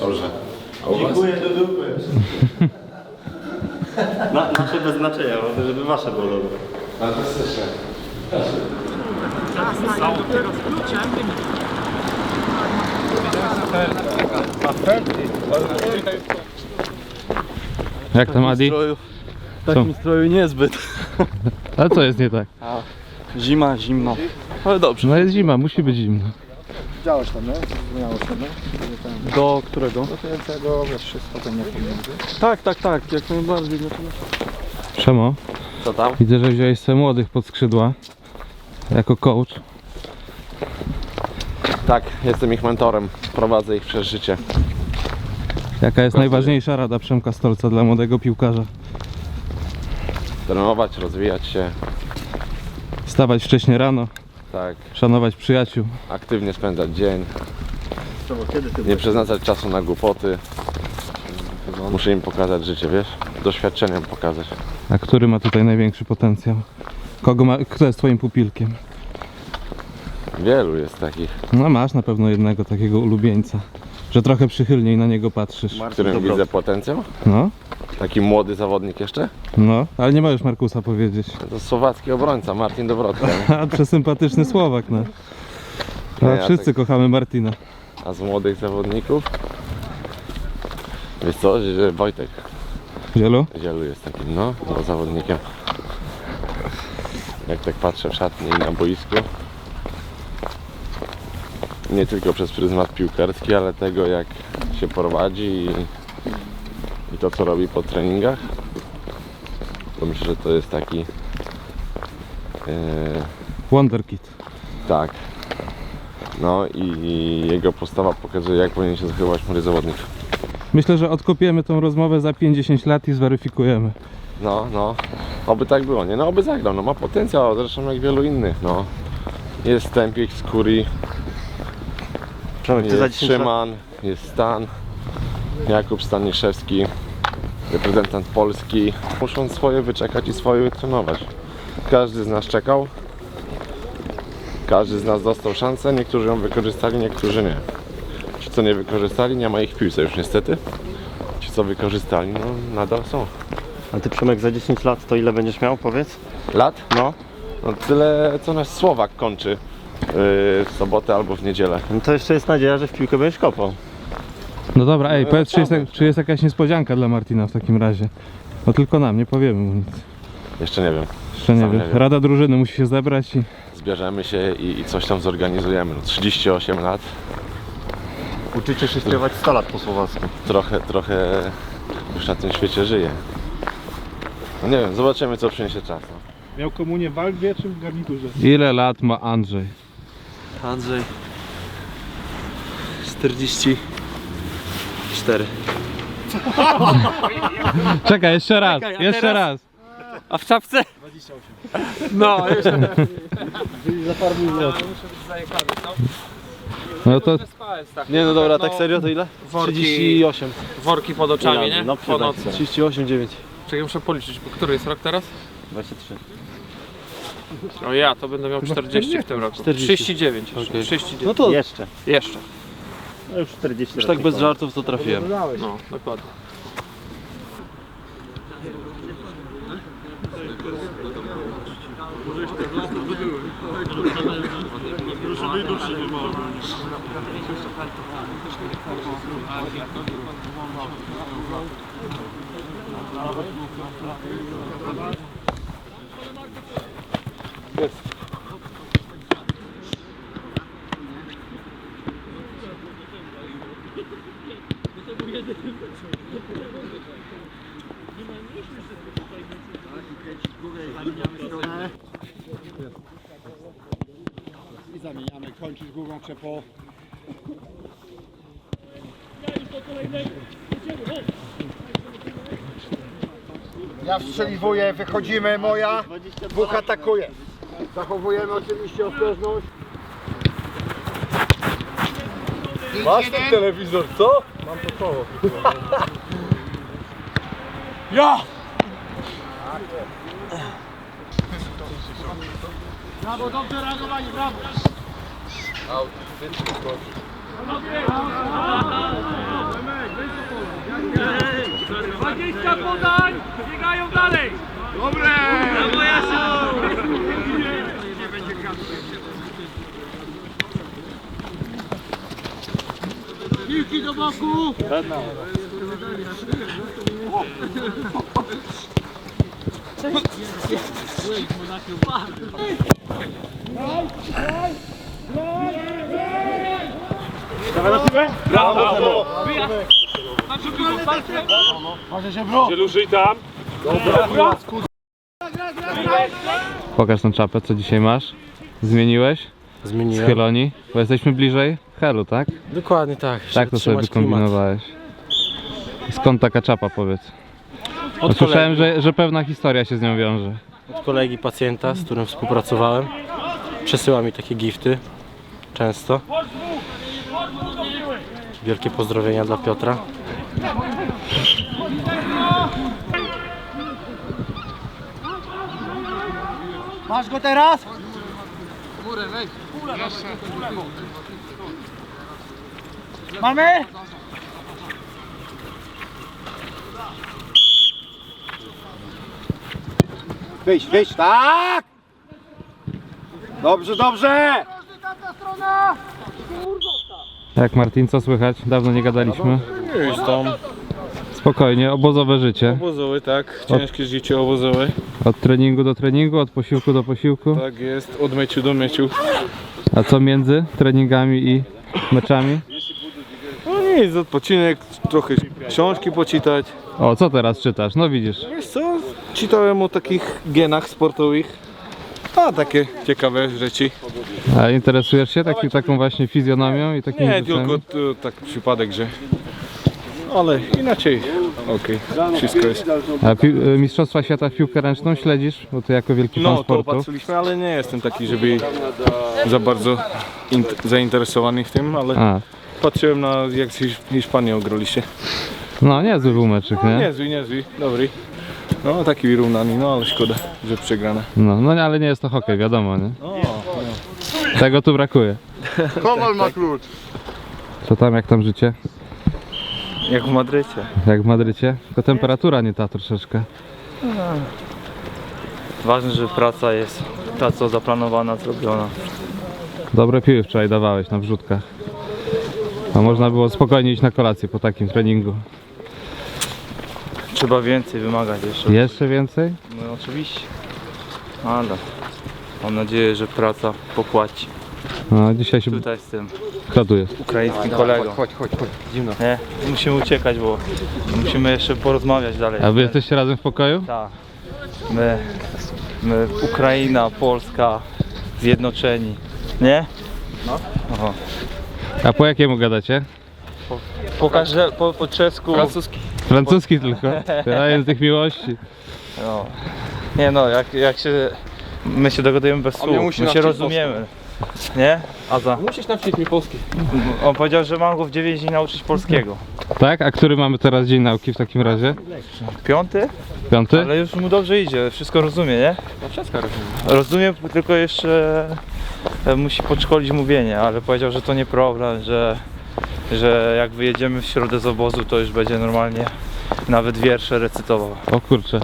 Dobrze. Dziękuję do dupy. Na, nasze bez znaczenia, bo żeby wasze było dobre. Fantastycznie. Jak tam Adi? W takim stroju niezbyt. Ale co jest nie tak? Zima, zimno. Ale dobrze. No jest zima, musi być zimno. Widziałeś tam, nie? Zmieniałeś tam, nie? Do którego? Do tego, wiesz, wszystko tam nie pomiędzy. Tak, tak, tak, jak najbardziej. No. Przemo, Co tam? widzę, że wziąłeś sobie młodych pod skrzydła. Jako coach. Tak, jestem ich mentorem. Prowadzę ich przez życie. Jaka jest najważniejsza rada Przemka Stolca dla młodego piłkarza? Trenować, rozwijać się. Wstawać wcześnie rano, Tak, szanować przyjaciół. aktywnie spędzać dzień. Nie przeznaczać czasu na głupoty. Muszę im pokazać życie, wiesz? Doświadczeniem pokazać. A który ma tutaj największy potencjał? Kogo ma, kto jest twoim pupilkiem? Wielu jest takich, No masz na pewno jednego takiego ulubieńca. Że trochę przychylniej na niego patrzysz. w którym widzę potencjał. No, Taki młody zawodnik jeszcze. no, ale nie możesz Markusa powiedzieć. To słowacki obrońca, Martin Dobrodka. nie? A przesympatyczny Słowak, no. Nie, A ja wszyscy tak- kochamy Martina. A z młodych zawodników? Wiesz co, że Wojtek Zielu? Zielu jest takim, no, no zawodnikiem. Jak tak patrzę w szatni i na boisku. Nie tylko przez pryzmat piłkarski, ale tego jak się prowadzi i to co robi po treningach. To myślę, że to jest taki e, Wonderkid. tak. No i, jego postawa pokazuje jak powinien się zachowywać młody zawodnik. Myślę, że odkopiemy tą rozmowę za 50 lat i zweryfikujemy. No, no. Oby tak było, nie? No oby zagrał, no ma potencjał, zresztą jak wielu innych, no. Jest Tempik, Skuri, Przemek, ty za jest 10 lat... Szyman, jest Stan, Jakub Staniszewski, reprezentant Polski. Muszą swoje wyczekać i swoje wytrenować. Każdy z nas czekał. Każdy z nas dostał szansę, niektórzy ją wykorzystali, niektórzy nie. Ci co nie wykorzystali, nie ma ich w piłce już niestety. Ci co wykorzystali, no nadal są. A ty Przemek za 10 lat to ile będziesz miał, powiedz? Lat? No. No tyle co nasz Słowak kończy yy, w sobotę albo w niedzielę. No to jeszcze jest nadzieja, że w piłkę będziesz kopał. No dobra, ej, No, powiedz, czy jest, czy jest jakaś niespodzianka dla Martina w takim razie? No tylko nam, nie powiemy mu nic. Jeszcze nie wiem. Jeszcze nie Sam wiem. nie wiem. Rada drużyny musi się zebrać i... Zbierzemy się i, i coś tam zorganizujemy. No, 38 lat, Uczycie się śpiewać 100 lat po słowacku. trochę, trochę już na tym świecie żyję. No nie wiem, zobaczymy co przyniesie czas. No. Miał komunię w Algwie czy w garniturze? Ile lat ma Andrzej? Andrzej 44 Czekaj, jeszcze raz, Czekaj, a jeszcze teraz? raz. A w czapce? 28 No, jeszcze No to Nie no dobra, tak serio to ile? worki, 38. worki pod oczami, nie? No Po nocy. 38, 9. Czekaj, muszę policzyć, bo który jest rok teraz? 23. O ja, to będę miał 40 w tym roku. 40. 39 jeszcze. 39. No to jeszcze. Jeszcze. No już 40 Już tak bez żartów to trafiłem. No, dokładnie. I zamieniamy, kończysz głową przepo. Ja wstrzeliwuję, wychodzimy, moja, dwóch atakuje. Zachowujemy oczywiście ostrożność. Masz ten telewizor, co? Mam to koło. Ja! Brawo, dobrze reagowali, brawo. Dwadzieścia podań! Biegają dalej! Dobre! Brawo Jasiu! Piłki do boku! Zielużyj tam. Pokaż tą czapę, co dzisiaj masz. Zmieniłeś? Z Zmieniłem. Chyloni? Bo jesteśmy bliżej Helu, tak? Dokładnie tak. Tak to sobie wykombinowałeś. Skąd taka czapa, powiedz? Od słyszałem, kolegi, że, że pewna historia się z nią wiąże. od kolegi pacjenta, z którym współpracowałem. Przesyła mi takie gifty. Często. Wielkie pozdrowienia dla Piotra. Masz go teraz? Mamy? Wyjść, wyjść, tak! Dobrze, dobrze! Jak Martin, co słychać? Dawno nie gadaliśmy. Już tam. Spokojnie, obozowe życie. Obozowy, tak. Ciężkie życie obozowe. Od treningu do treningu, od posiłku do posiłku. Tak jest, od meczu do meczu. A co między treningami i meczami? No nic, odpoczynek, trochę książki poczytać. O, co teraz czytasz? No widzisz. Wiesz co, czytałem o takich genach sportowych. A takie ciekawe rzeczy. A interesujesz się taki, taką właśnie fizjonomią i takimi Nie, rzeczami? tylko to, tak przypadek, że... Ale inaczej, okej, wszystko jest. A pi- y, Mistrzostwa Świata w piłkę ręczną śledzisz? Bo ty jako wielki fan No, to sportu. patrzyliśmy, ale nie jestem taki, żeby za bardzo int- zainteresowany w tym, ale A, patrzyłem na jak z Hisz- Hiszpanią graliście. no niezły był meczyk, nie? Niezły, niezły, dobry. No, taki wyrównany, no ale szkoda, że przegrana. No, no nie, ale nie jest to hokej, wiadomo, nie? Tego tu brakuje. Kowal ma klucz. Co tam, jak tam życie? Jak w Madrycie. Jak w Madrycie? Tylko temperatura nie ta troszeczkę. Ważne, że praca jest ta, co zaplanowana, zrobiona. Dobre piły wczoraj dawałeś na wrzutkach. A można było spokojnie iść na kolację po takim treningu. Trzeba więcej wymagać jeszcze. Jeszcze więcej? No oczywiście. Ale mam nadzieję, że praca pokłaci. No, dzisiaj się... Tutaj z tym Kto tu jest? ukraińskim kolegą. Chodź, chodź, chodź. Zimno. Nie, musimy uciekać, bo musimy jeszcze porozmawiać dalej. A wy jesteście razem w pokoju? Tak. My, my, Ukraina, Polska, zjednoczeni. Nie? No. Oho. A po jakiemu gadacie? Po, każde, po, po czesku. Francuski. Francuski tylko. Ja język miłości. No. Nie no, jak, jak się. My się dogadujemy bez słów, musi my się nauczyć rozumiemy. Nie? Aza. Musisz nauczyć mi polski. On powiedział, że mam go w 9 dni nauczyć polskiego. Tak? A który mamy teraz dzień nauki w takim razie? Piąty? Piąty? Ale już mu dobrze idzie, wszystko rozumie, nie? No wszystko rozumiem. Rozumie, tylko jeszcze musi podszkolić mówienie, ale powiedział, że to nie problem, że, że jak wyjedziemy w środę z obozu, to już będzie normalnie nawet wiersze recytował. O kurczę.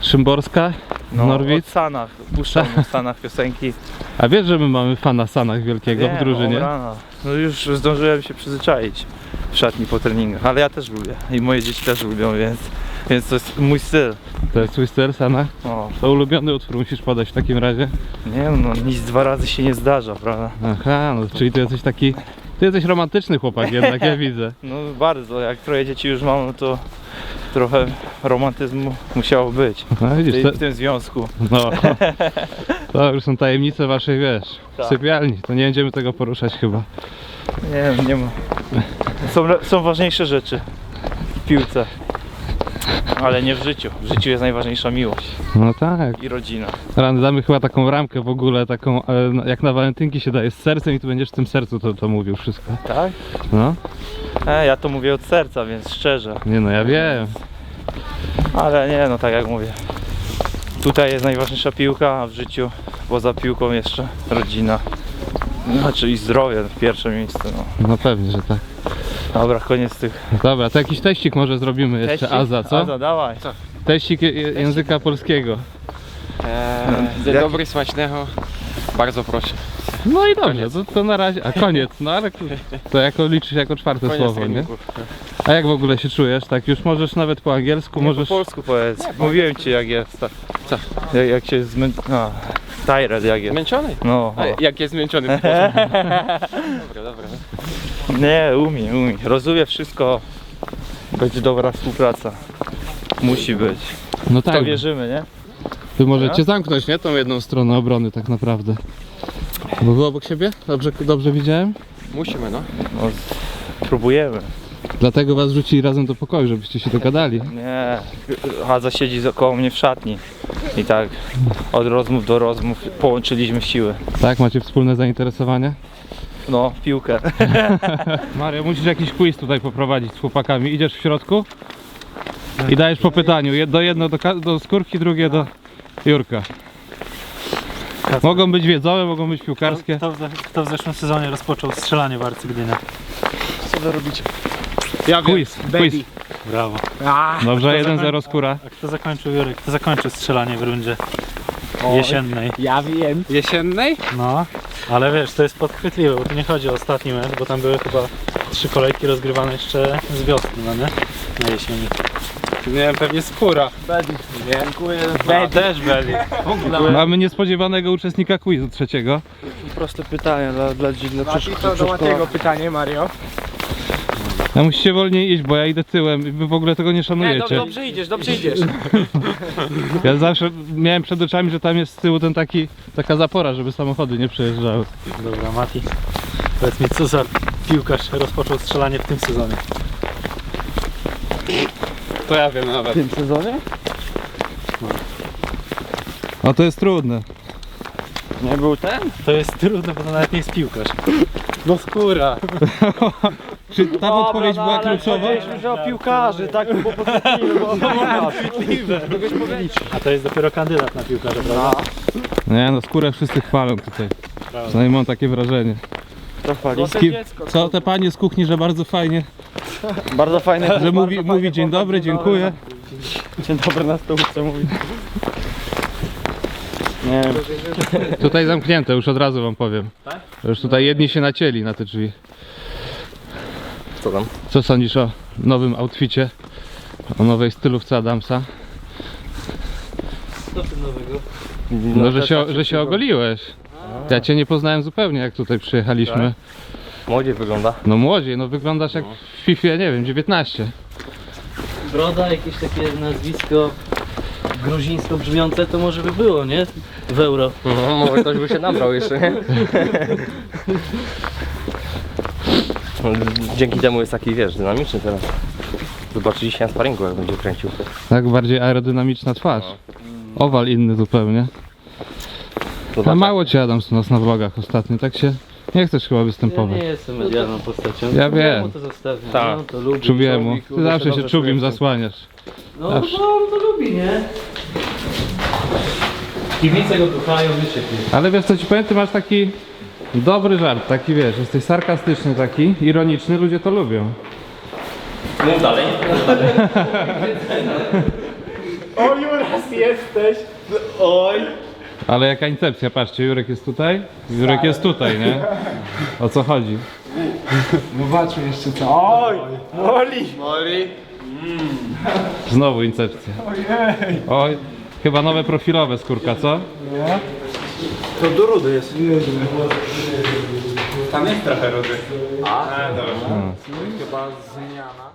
Szymborska? No, Norwid? od Sanach, puszczam mu w Stanach piosenki. A wiesz, że my mamy fana Sanach wielkiego w Wiem, drużynie? o rana. No już zdążyłem się przyzwyczaić w szatni po treningach, ale ja też lubię i moje dzieci też lubią, więc, więc to jest mój styl. To jest Twister Sanach? O, To ulubiony utwór musisz podać w takim razie. nie no, nic dwa razy się nie zdarza, prawda? Aha, no czyli ty jesteś taki... Ty jesteś romantyczny chłopak jednak, ja widzę. No bardzo, jak troje dzieci już mam, no to trochę romantyzmu musiało być No w, widzisz, tej, to, w tym związku. no. To już są tajemnice waszej, wiesz, Tak. sypialni. To nie będziemy tego poruszać chyba. Nie, nie ma. Są, są ważniejsze rzeczy w piłce, ale nie w życiu. W życiu jest najważniejsza miłość No tak. i rodzina. Rany, damy chyba taką ramkę w ogóle, taką e, no, jak na walentynki się daje z sercem i tu będziesz w tym sercu to, to mówił wszystko. Tak? No, E, ja to mówię od serca, więc szczerze. nie no, ja wiem. Ale nie, no tak jak mówię. Tutaj jest najważniejsza piłka, a w życiu poza piłką jeszcze rodzina. Znaczy i zdrowie pierwsze miejsce, no. No pewnie, że tak. Dobra, koniec tych... Dobra, to jakiś teścik może zrobimy jeszcze, Teścik? Aza, co? Aza, dawaj. Teścik je- je- języka polskiego. Dzień dobry, smacznego. Bardzo proszę. No i dobrze, to, to na razie, a koniec, no ale to jako liczysz jako czwarte Koniec słowo, nie? A jak w ogóle się czujesz, tak? Już możesz nawet po angielsku, Nie, możesz... po polsku powiedz. Mówiłem ci jak jest. Tak. Co? Jak, jak się zmę... No, tired jak jest. Zmęczony? No, A, jak jest zmęczony. Dobra, dobra. Nie, umie, umie. Rozumie wszystko. Będzie dobra współpraca. Musi być. No W to tak, wierzymy, nie? wy możecie zamknąć, nie? Tą jedną stronę obrony tak naprawdę. Bo wy obok siebie? Dobrze, dobrze widziałem? Musimy, no. No, próbujemy. Dlatego was rzucili razem do pokoju, żebyście się dogadali. Nie, Hadza siedzi koło mnie w szatni. I tak od rozmów do rozmów połączyliśmy siły. Tak, macie wspólne zainteresowanie? No, piłkę. Mario, musisz jakiś quiz tutaj poprowadzić z chłopakami. Idziesz w środku i dajesz po pytaniu. Jedno, jedno do, ka- do skórki, drugie do Jurka. Mogą być wiedzowe, mogą być piłkarskie. Kto w, kto w zeszłym sezonie rozpoczął strzelanie w Arcygdynia? Ja Quiz, quiz. Brawo. Dobrze, Kto 1-0 skóra. A kto zakończył, Jurek? Kto zakończył strzelanie w rundzie jesiennej? Ja wiem. Jesiennej? No, ale wiesz, to jest podchwytliwe, bo tu nie chodzi o ostatni mecz, bo tam były chyba trzy kolejki rozgrywane jeszcze z wiosny, no nie? Na jesieni. Nie wiem, pewnie skóra. Ja też byli. Mamy niespodziewanego uczestnika quizu trzeciego. Proste pytania dla, dla, dla to do Matiego pytanie, Mario. Ja musicie wolniej iść, bo ja idę tyłem i wy w ogóle tego nie szanujecie. dobrze idziesz, dobrze idziesz. Ja zawsze miałem przed oczami, że tam jest z tyłu ten taki, taka zapora, żeby samochody nie przejeżdżały. Dobra, Mati, powiedz mi, co za piłkarz rozpoczął strzelanie w tym sezonie? To ja wiem nawet. A to jest trudne. Nie był ten? To jest trudne, bo to nawet nie jest piłkarz. No skóra. Czy ta odpowiedź była kluczowa? że o piłkarzy, tak? Bo podchwytliwe, bo A to jest dopiero kandydat na piłkarza, prawda? Nie no, skórę wszyscy chwalą tutaj. Przynajmniej mam takie wrażenie. Z kim, co te panie z kuchni, że bardzo fajnie, Bardzo fajne. że mówi, mówi dzień dobry, dziękuję. Dzień dobry na stołówce mówi. Nie wiem. Tutaj zamknięte, już od razu wam powiem. Już tutaj jedni się nacięli na te drzwi. Co tam? Co sądzisz o nowym outficie? O nowej stylówce Adamsa? Co ty nowego? No, że się, że się ogoliłeś. Ja cię nie poznałem zupełnie jak tutaj przyjechaliśmy. Młodziej wygląda. No młodziej, no wyglądasz jak w FIFA, nie wiem, 19. Broda, jakieś takie nazwisko gruzińsko brzmiące, to może by było, nie? W euro. No, może ktoś by się nabrał jeszcze, nie? Dzięki temu jest taki, wiesz, dynamiczny teraz. Zobaczy dzisiaj na sparingu, jak będzie kręcił. Tak bardziej aerodynamiczna twarz. Owal inny zupełnie. A Zobacz, mało cię Adams u nas na vlogach ostatnio, tak się nie chcesz chyba Ja występować. nie jestem medialną postacią. Ja wiem. to zostawiam, Tak. no, to lubi. Czubiemu. Ty lubię zawsze się dobrze czubim zasłaniasz. No, no zawsze. on to lubi, nie? Kibice go kochają, wyciekli. Ale wiesz co ci powiem, ty masz taki dobry żart, taki wiesz, jesteś sarkastyczny taki, ironiczny, ludzie to lubią. Mów dalej. Ale jaka incepcja, patrzcie, Jurek jest tutaj, Jurek jest tutaj, nie? O co chodzi? Zobaczmy jeszcze co. Oj, Znowu incepcja. Oj, chyba nowe profilowe skórka, co? Tam jest trochę rudy. No. Chyba zmiana.